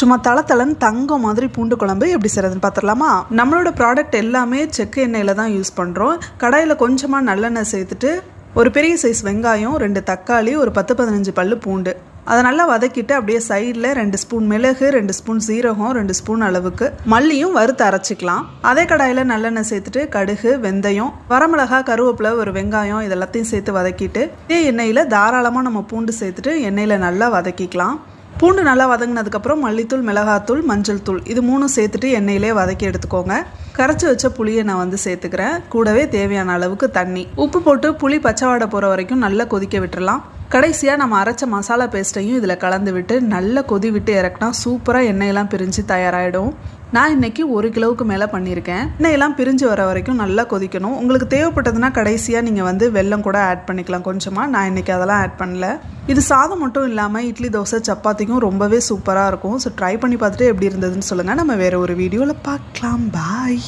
சும்மா தளத்தளன்னு தங்கம் மாதிரி பூண்டு குழம்பு எப்படி செய்கிறதுன்னு பார்த்துடலாமா? நம்மளோட ப்ராடக்ட் எல்லாமே செக்கு எண்ணெயில் தான் யூஸ் பண்ணுறோம் கடாயில் கொஞ்சமாக நல்லெண்ணெய் சேர்த்துட்டு ஒரு பெரிய சைஸ் வெங்காயம் ரெண்டு தக்காளி ஒரு பத்து பதினஞ்சு பல் பூண்டு. அதை நல்லா வதக்கிட்டு அப்படியே சைடில் ரெண்டு ஸ்பூன் மிளகு ரெண்டு ஸ்பூன் சீரகம் ரெண்டு ஸ்பூன் அளவுக்கு மல்லியும் வறுத்து அரைச்சிக்கலாம். அதே கடாயில் நல்லெண்ணெய் சேர்த்துட்டு கடுகு வெந்தயம் வரமிளகா கருவேப்பிலை ஒரு வெங்காயம் இதெல்லாத்தையும் சேர்த்து வதக்கிட்டு இதே எண்ணெயில் தாராளமாக நம்ம பூண்டு சேர்த்துட்டு எண்ணெயில் நல்லா வதக்கிக்கலாம். பூண்டு நல்லா வதங்கினதுக்கப்புறம் மல்லித்தூள் மிளகாத்தூள் மஞ்சள் தூள் இது மூணும் சேர்த்துட்டு எண்ணெயிலே வதக்கி எடுத்துக்கோங்க. கரைச்சி வச்ச புளியை நான் வந்து சேர்த்துக்கிறேன். கூடவே தேவையான அளவுக்கு தண்ணி. உப்பு போட்டு புளி பச்சை வாடை போகிற வரைக்கும் நல்லா கொதிக்க விட்டுடலாம் கடைசியாக நம்ம அரைச்ச மசாலா பேஸ்ட்டையும் இதில் கலந்து விட்டு நல்லா கொதி விட்டு இறக்குனா சூப்பராக எண்ணெயெல்லாம் பிரிஞ்சு தயாராகிடும் நான் இன்னைக்கு ஒரு கிலோவுக்கு மேலே பண்ணியிருக்கேன். எண்ணெயெல்லாம் பிரிஞ்சு வர வரைக்கும் நல்லா கொதிக்கணும். உங்களுக்கு தேவைப்பட்டதுன்னா கடைசியாக நீங்கள் வந்து வெல்லம் கூட ஆட் பண்ணிக்கலாம் கொஞ்சமாக நான் இன்னைக்கு அதெல்லாம் ஆட் பண்ணல. இது சாதம் மட்டும் இல்லாமல் இட்லி தோசை சப்பாத்திக்கும் ரொம்பவே சூப்பராக இருக்கும். ஸோ ட்ரை பண்ணி பார்த்துட்டு எப்படி இருந்ததுன்னு சொல்லுங்கள் நம்ம வேறு ஒரு வீடியோவில் பார்க்கலாம். பாய்